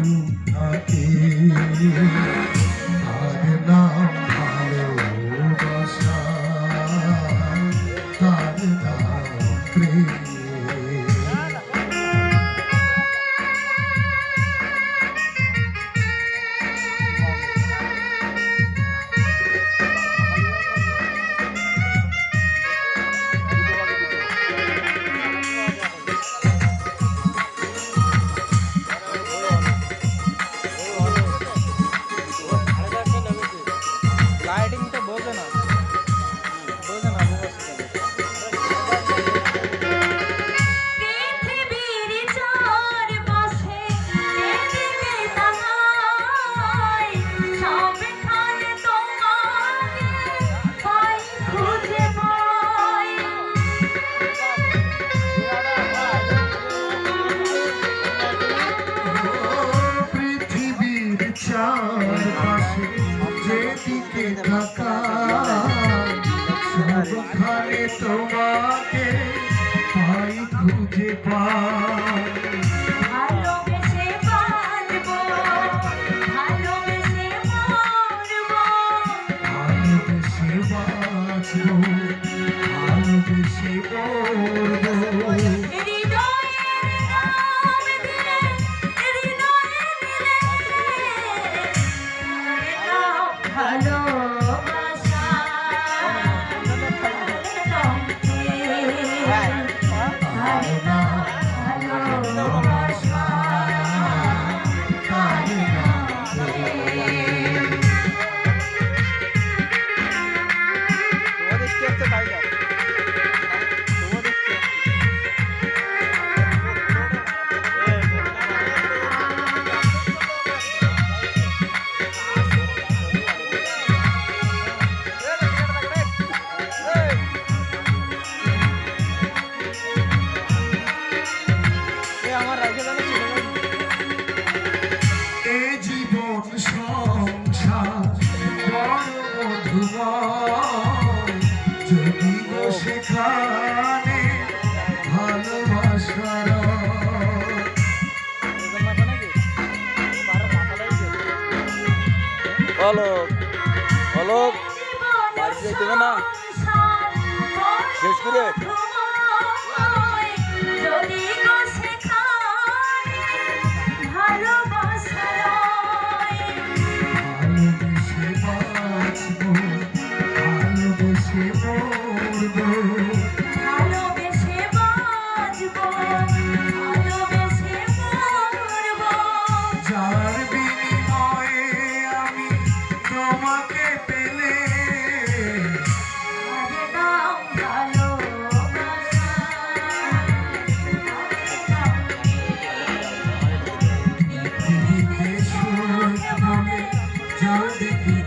I'm not in you. দিকে ঢাকা সবখানে তোমাকে পাই খুঁজে পাই। ভালোবেসে বাঁচবো। Amém. যেখানে ভালোবাসার অলোক অলোক না? শেষ করে? não declina.